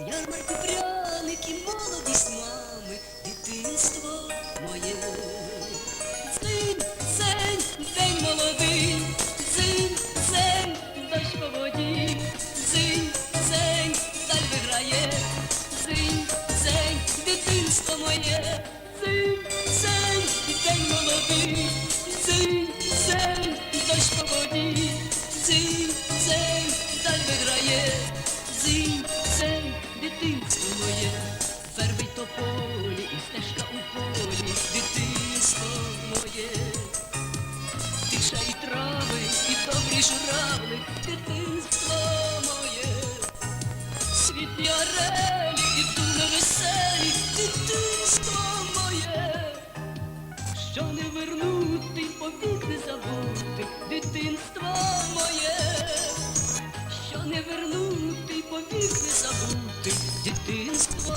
Ярмарки пряники, молодість мами, дитинство. світить не забути дитинство моє, що не вернути, повік не забути дитинство.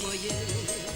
moje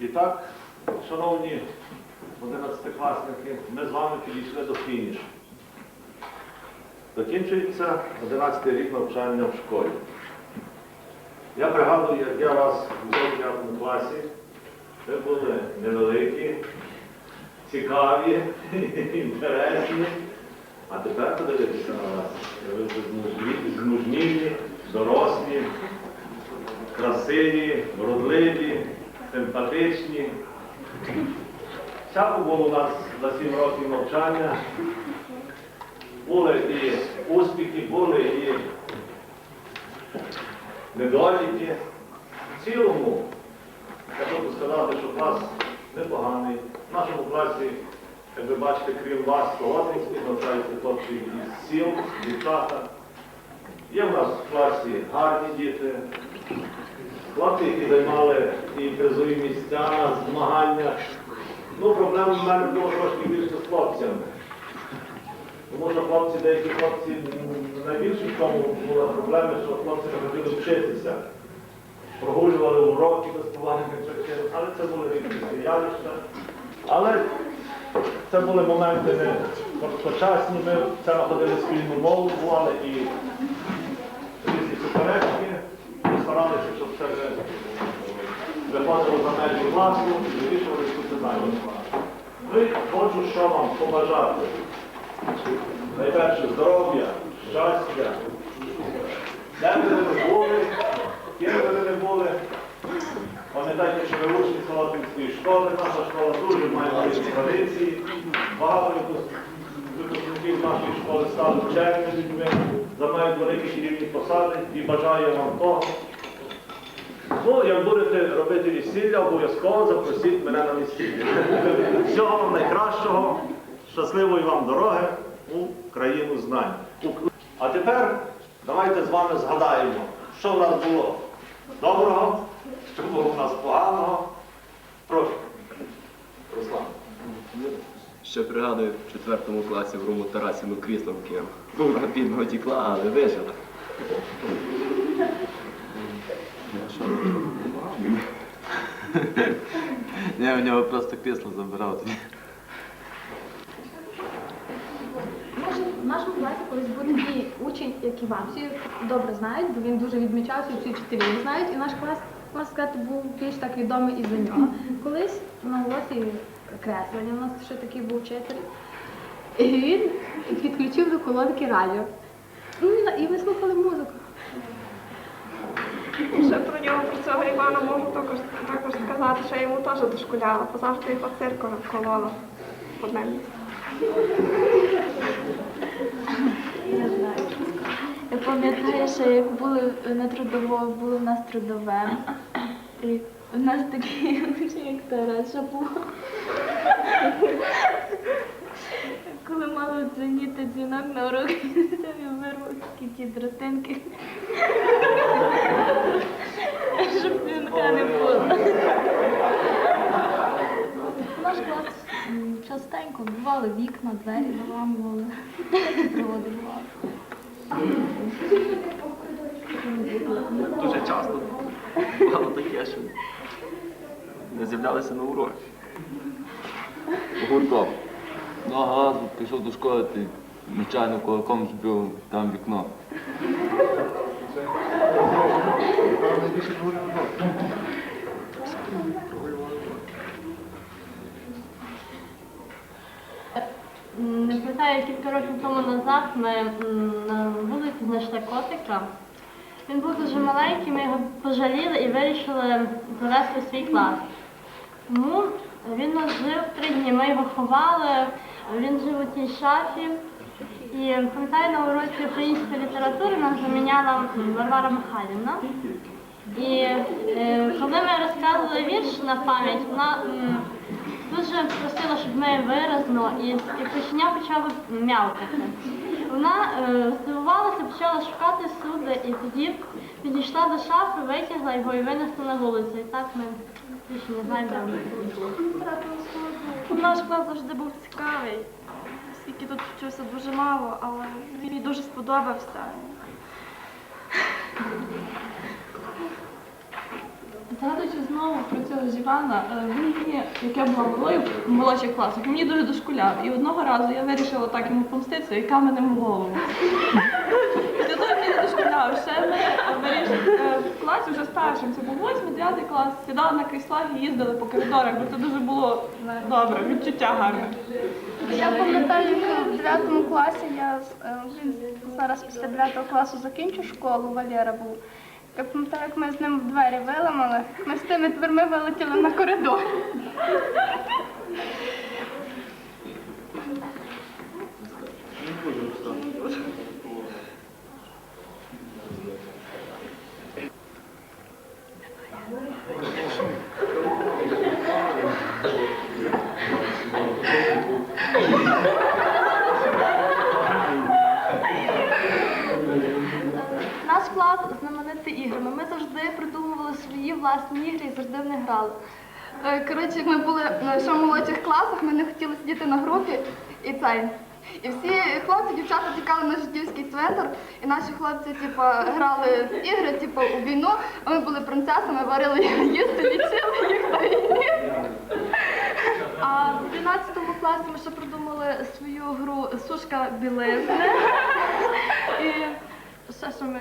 І так, шановні 11-класники, ми з вами підійшли до фінішу. Закінчується 11 рік навчання в школі. Я пригадую, як я вас взяв в 5 класі. Ви були невеликі, цікаві, інтересні. А тепер подивитися на вас. Ви змужні- змужнілі, дорослі, красиві, вродливі, симпатичні. Всяко було у нас за сім років навчання. Були і успіхи, були і недоліки. В цілому, я хочу сказати, що клас непоганий. В нашому класі, як ви бачите, крім вас, колотинських, навчаються хлопці із сіл, дівчата. Є в нас в класі гарні діти, хлопці, які займали і призові місця на змаганнях. Ну, проблема в мене було трошки більше з хлопцями. Тому що хлопці, деякі хлопці, найбільше в тому була проблема, що хлопці не хотіли вчитися. Прогулювали уроки поважних причин, але це були рідкі явища. Але це були моменти не короткочасні, ми це знаходили спільну мову, бували і різні суперечки, ми старалися, щоб це виходило за межі класу і вирішували цю питання. Ну і хочу що вам побажати. Найперше здоров'я, щастя. Де б ви не були, ким би ви не були. Пам'ятайте, що ви учні Солотинської школи, наша школа дуже має великі традиції. Багато випуск- випускників нашої школи стали вченими людьми, займають великі керівні посади і бажаю вам того. Ну, як будете робити весілля, обов'язково запросіть мене на весілля. Всього вам найкращого, щасливої вам дороги у країну знань. А тепер давайте з вами згадаємо, що в нас було доброго, що було в нас поганого. Прошу. Руслан. Ще пригадую в четвертому класі в Руму Тарасіну кріслом кинув. Ну, вона бідного тікла, але вижила. Я у нього просто крісло забирав тоді. В нашому класі колись був такий учень, як Іван. Всі добре знають, бо він дуже відмічався, всі вчителі знають. І наш клас, можна сказати, був більш так відомий із-за нього. Колись на уроці креслення у нас ще такий був вчитель. І він підключив до колонки радіо. Ну, і- і ми слухали музику. Ще про нього, про цього Івана можу також, також сказати, що я йому теж дошкуляла, бо завжди його цирком колола в одне місце. Що як були на трудово, було в нас трудове. І в нас такий як Тарас Шапух. Коли мали дзвоніти дзвінок на урок, він взяв і такі ті дротинки. Щоб дзвінка не було. Наш клас частенько бували вікна, двері заламували, проводи бували. Дуже часто бувало таке, що не з'являлися на уроці. Гуртом. Ну ага, пішов до школи, ти нечайно кулаком збив там вікно. Не кілька років тому назад ми на вулиці знайшли котика. Він був дуже маленький, ми його пожаліли і вирішили завести в свій клас. Тому він нас жив три дні, ми його ховали, він жив у тій шафі. І пам'ятаю, на уроці української літератури нас заміняла Варвара Михайлівна. І е, коли ми розказували вірш на пам'ять, вона дуже просила, щоб ми виразно, і, і кошеня почало м'явкати. Вона е, здивувалася, почала шукати всюди, і тоді підійшла до шафи, витягла його і винесла на вулицю. І так ми більше не знаємо, де вони. Наш клас завжди був цікавий. Скільки тут вчився дуже мало, але він мені дуже сподобався. Згадуючи знову про цього з Івана, е, він мені, як я була малою в молодших класах, мені дуже дошкуляв. І одного разу я вирішила так йому помститися і каменем в голову. Дошкуляв. Ще ми вирішили е, в класі вже старшим, це був 8-9 клас, сідали на кріслах і їздили по коридорах, бо це дуже було добре, відчуття гарне. Я пам'ятаю, як в 9 класі я е, зараз після 9 класу закінчу школу, Валера був. Я пам'ятаю, як ми з ним в двері виламали, ми з тими дверми вилетіли на коридор. Наш клас знаменитий іграми. Ми завжди придумували свої власні ігри і завжди в них грали. Коротше, як ми були е, ще в молодших класах, ми не хотіли сидіти на групі і цей. І всі хлопці, дівчата тікали на життівський центр, і наші хлопці типу, грали в ігри, типу, у війну, а ми були принцесами, варили їсти, лічили їх на війні. А в 11 класі ми ще придумали свою гру Сушка білизни. І ще що ми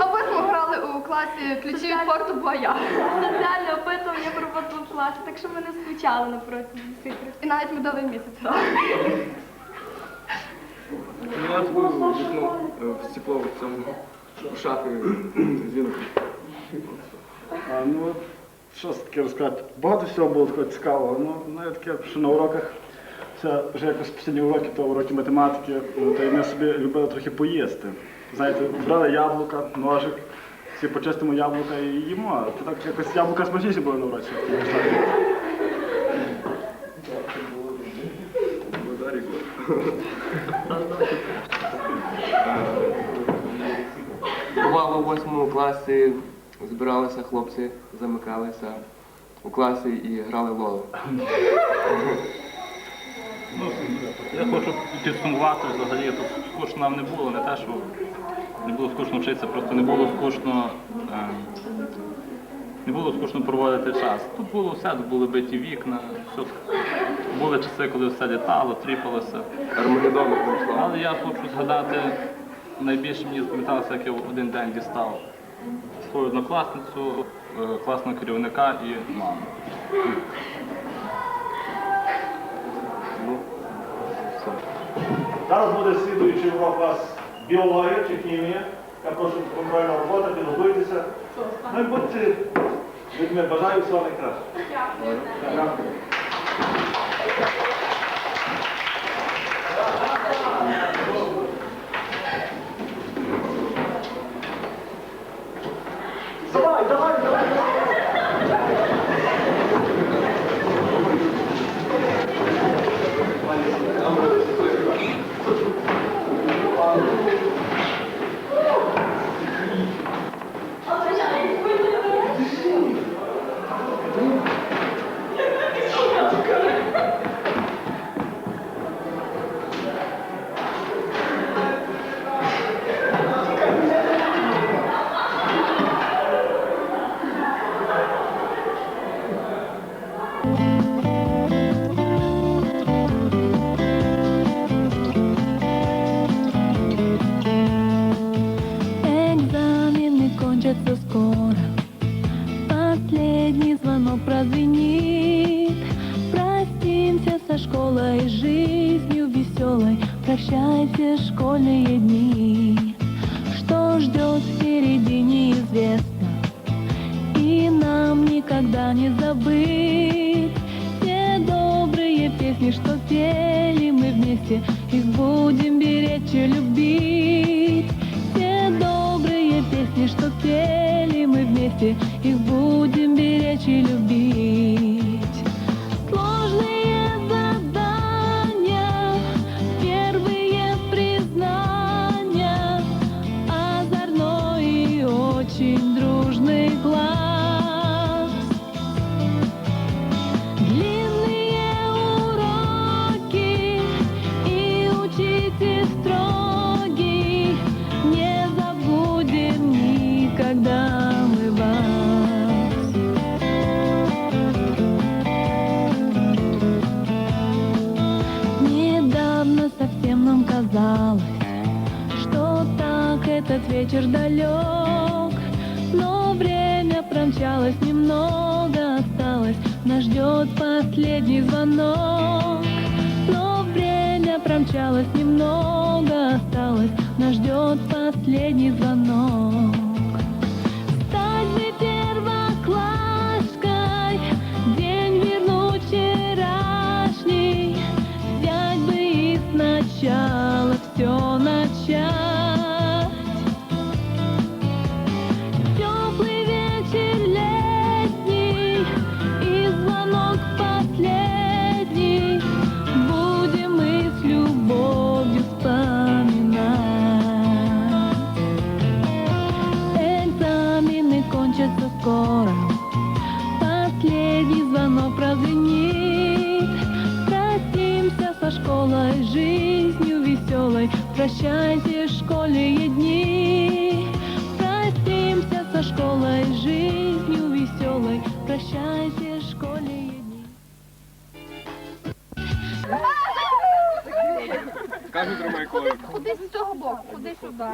А восьму грали у класі ключі від порту Боя. соціальне опитування проводили в класі, так що ми не скучали напроти цих І навіть медовий місяць грали. Ну, Я був вікно е, в стекло в цьому в шафі він. А, ну, що ж таке розказати? Багато всього було такого цікавого. Ну, ну я таке, що на уроках, це вже якось останні уроки, то уроки математики, то й ми собі любили трохи поїсти. Знаєте, брали яблука, ножик, всі почистимо яблука і їмо. А Це так якось яблука смачніші були на уроці. Бувало у восьмому класі збиралися хлопці, замикалися у класі і грали лоло. Ну, я хочу підсумувати взагалі, тут скучно нам не було, не те, що не було скучно вчитися, просто не було скучно. е, Не було скучно проводити час. Тут було все, тут були биті вікна, все. були часи, коли все літало, тріпалося. Армагеддон пройшло. Але я хочу згадати, найбільше мені запам'яталося, як я в один день дістав свою однокласницю, е, класного керівника і маму. Зараз буде слідуючий урок вас біологія чи хімія. Також контрольна робота, підготуйтеся. Ну і будьте людьми, бажаю всього найкращого. Дякую. no. Веселой, прощайте школьные дни. Простимся со школой, жизнью веселой, прощайте школьные дни. Кажуть, тримай колик. Кудись з цього боку, куди сюди.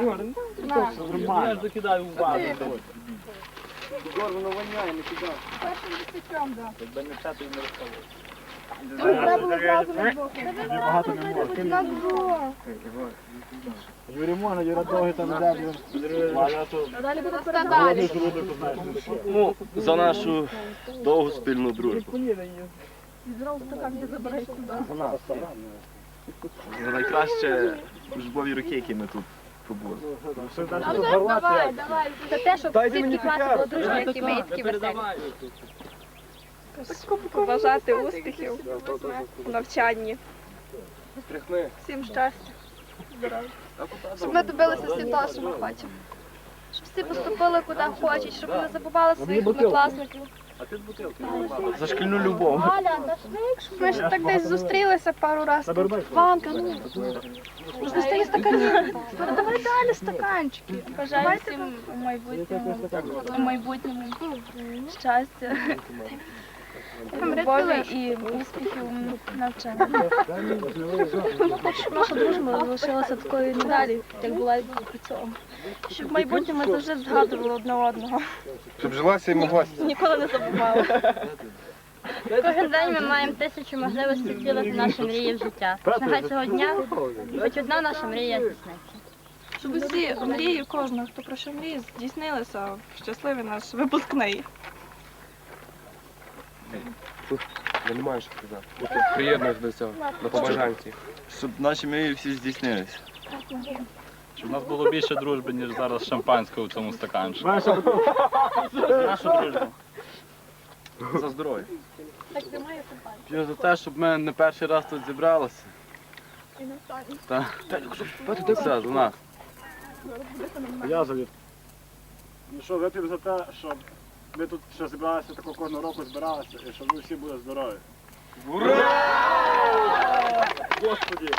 Я ж закидаю в базу. Першим десятьом, да. Якби не це, то й не розказував. Треба було зразу на. Багато не можна. На двох. Юрій можна, Юра довгий там. А Далі буде передалі. не. Ну, за нашу довгу спільну дружбу. Зразу стакан ти забирай сюди. За найкраще службові роки, які ми тут побули. Далі Хорватія. давай, давай. За те, щоб всі класи були дружні, як і ми, такі веселі. Побажати успіхів в навчанні. Всім щастя. Щоб ми добилися всі того, що ми хочемо. Щоб всі поступили куди хочуть, щоб не забували своїх однокласників. За шкільну любов. Галя. Ми ще так десь зустрілися пару разів. Ванка, ну. Можна стає стаканчики. Передавай далі стаканчики. Бажаю всім у майбутньому, у майбутньому щастя. Любові і успіхів в навчанні. Щоб наша дружба залишилася такою і надалі, як була і при цьому. Щоб в майбутньому ми завжди згадували одне одного. Щоб жилася і могла. Ніколи не забували. Кожен день ми маємо тисячу можливостей втілити наші мрії в життя. Нехай цього дня хоч одна наша мрія здійсниться. Щоб усі мрії кожного, хто про що мріє, здійснилися в щасливий наш випускний. Я не маю що сказати. Приєднуюсь до цього. До побажань всіх. Щоб наші мрії всі здійснилися. Щоб у нас було більше дружби, ніж зараз шампанського у цьому стаканчику. Нашу дружбу. За здоров'я. Так ти має компанію. Я за те, щоб ми не перший раз тут зібралися. І на останній. Так. Все, за нас. Я завід. Ну що, вип'ємо за те, щоб ми тут ще зібралися такого кожного року збиралися, і щоб ви всі були здорові. Ура! Господи!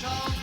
show.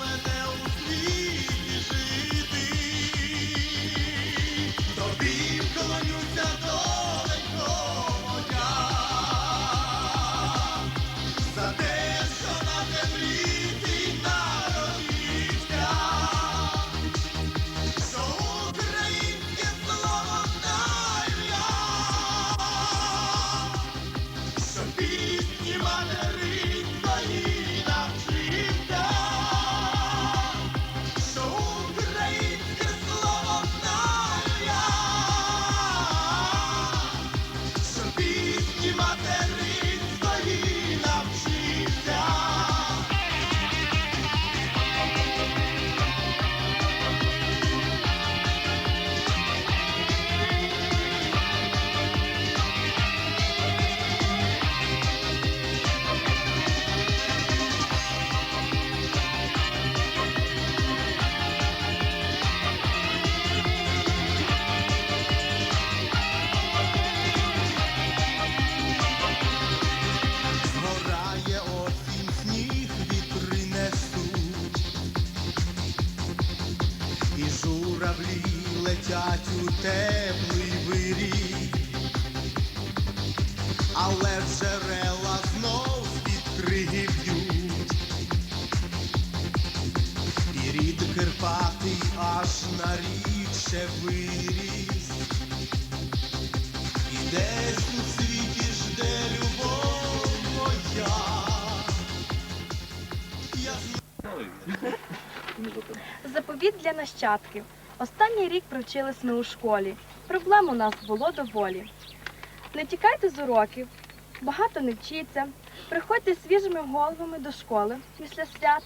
Заповіт для нащадків. Останній рік провчились ми у школі. Проблем у нас було доволі. Не тікайте з уроків, багато не вчіться. Приходьте свіжими головами до школи після свят.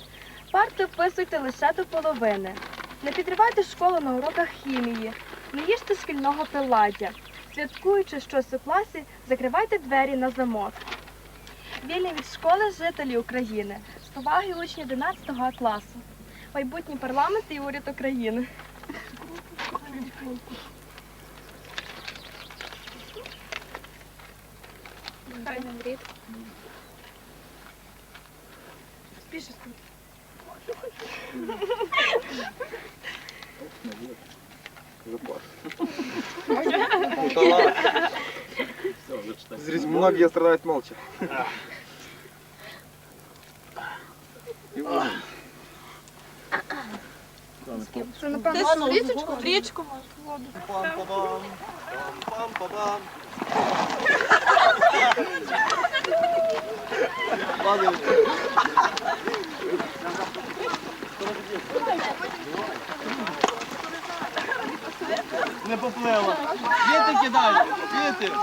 Парти описуйте лише до половини. Не підривайте школу на уроках хімії, не їжте шкільного приладдя. Святкуючи щось у класі, закривайте двері на замок. Вільні від школи жителі України. З поваги учні 11 класу. Майбутній парламент і уряд України. Спіши, Здесь многие страдают молча. Це, напевно, річечку? Річку може, воду. Не поплила. Квіти кидай, квіти.